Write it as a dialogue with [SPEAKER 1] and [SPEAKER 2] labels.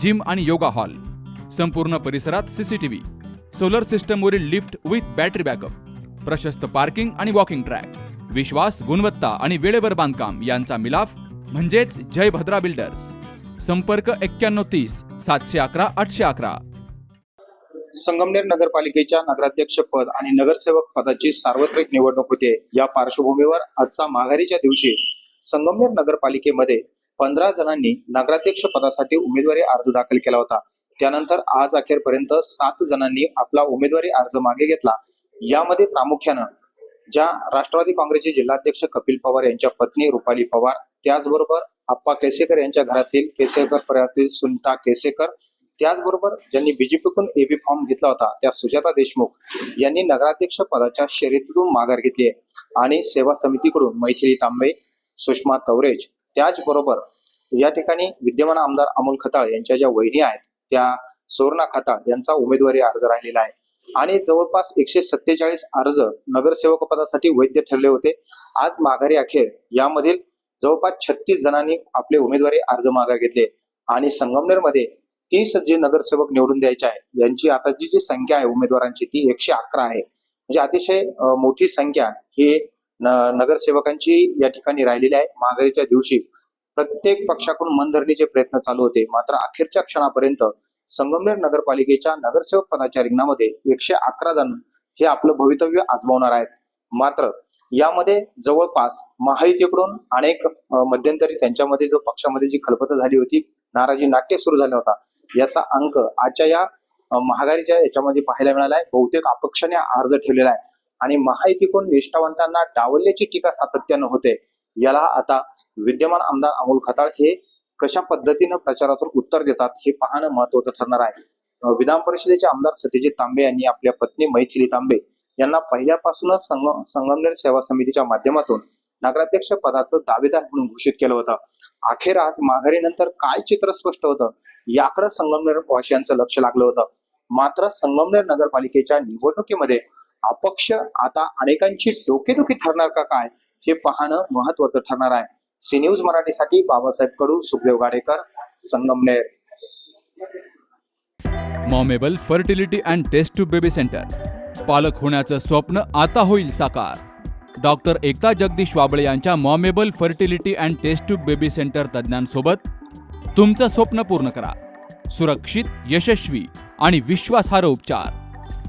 [SPEAKER 1] Gym आणि yoga hall. संपूर्ण परिसरात सीसीटीव्ही सोलर सिस्टमवरील लिफ्ट विथ बॅटरी बॅकअप प्रशस्त पार्किंग आणि वॉकिंग ट्रॅक विश्वास गुणवत्ता आणि वेळेवर बांधकाम यांचा मिलाफ म्हणजेच जय भद्रा बिल्डर्स संपर्क एक्क्याण्णव तीस सातशे अकरा आठशे अकरा.
[SPEAKER 2] संगमनेर नगरपालिकेच्या नगराध्यक्ष पद आणि नगरसेवक पदाची सार्वत्रिक निवडणूक होते. या पार्श्वभूमीवर आजचा माघारीच्या दिवशी संगमनेर नगरपालिकेमध्ये पंधरा जणांनी नगराध्यक्ष पदासाठी उमेदवारी अर्ज दाखल केला होता. त्यानंतर आज अखेरपर्यंत सात जणांनी आपला उमेदवारी अर्ज मागे घेतला. यामध्ये प्रामुख्यानं ज्या राष्ट्रवादी काँग्रेसचे जिल्हाध्यक्ष कपिल पवार यांच्या पत्नी रुपाली पवार त्याचबरोबर आप्पा केसेकर यांच्या घरातील केसेकर परिवारातील सुनीता केसेकर त्याचबरोबर ज्यांनी बीजेपीकडून एबी फॉर्म घेतला होता त्या सुजाता देशमुख यांनी नगराध्यक्ष पदाच्या शर्यतीतून माघार घेतली आणि सेवा समितीकडून मैथिली तांबे सुषमा तवरेज त्याचबरोबर या ठिकाणी विद्यमान आमदार अमोल खताळ यांच्या ज्या वहिनी आहेत त्या सुवर्णा खताळ यांचा उमेदवारी अर्ज राहिलेला आहे. आणि जवळपास एकशे सत्तेचाळीस अर्ज नगरसेवक पदासाठी वैध ठरले होते. आज माघारी अखेर यामधील जवळपास छत्तीस जणांनी आपले उमेदवारी अर्ज माघार घेतले. आणि संगमनेरमध्ये तीस जे नगरसेवक निवडून द्यायचे आहे यांची आताची जी संख्या आहे उमेदवारांची ती एकशे अकरा आहे. म्हणजे अतिशय मोठी संख्या ही नगरसेवकांची या ठिकाणी राहिलेली आहे. माघारीच्या दिवशी प्रत्येक पक्षाकडून मनधरणीचे प्रयत्न चालू होते. मात्र अखेरच्या क्षणापर्यंत संगमनेर नगरपालिकेच्या नगरसेवक पदाच्या रिंगणामध्ये एकशे अकरा जण हे आपलं भवितव्य आजमावणार आहेत. मात्र यामध्ये जवळपास महायुतीकडून अनेक मध्यंतरी त्यांच्यामध्ये जो पक्षामध्ये जी खलबत झाली होती नाराजी नाट्य सुरू झाला होता. याचा अंक आजच्या या महागारीच्या याच्यामध्ये पाहायला मिळाला आहे. बहुतेक अपक्षाने अर्ज ठेवलेला आहे. आणि महायुतीकडून निष्ठावंतांना डावलल्याची टीका सातत्यानं होते. याला आता विद्यमान आमदार अमोल खताळ हे कशा पद्धतीनं प्रचारातून उत्तर देतात हे पाहणं महत्वाचं ठरणार आहे. विधान परिषदेचे आमदार सत्यजित तांबे यांनी आपल्या पत्नी मैथिली तांबे यांना पहिल्यापासूनच संग संगमनेर सेवा समितीच्या माध्यमातून नगराध्यक्ष पदाचं दावेदार म्हणून घोषित केलं होतं. अखेर आज माघारीनंतर काय चित्र स्पष्ट होतं? याकडे संगमनेर वासियांचं लक्ष लागलं होतं. मात्र संगमनेर नगरपालिकेच्या निवडणुकीमध्ये अपक्ष आता अनेकांची डोकेदुखी ठरणार का काय हे पाहणं महत्वाचं ठरणार आहे. सी न्यूज मराठीसाठी Babasaheb Kadu Sukhdev Gadekar Sangamner
[SPEAKER 1] Momable fertility and test tube baby centre. पालक होण्याचं स्वप्न आता होईल साकार. डॉक्टर एकता जगदीश वाबळे यांच्या Momable fertility and test tube baby centre तज्ज्ञांसोबत तुमचं स्वप्न पूर्ण करा. सुरक्षित यशस्वी आणि विश्वासार्ह उपचार.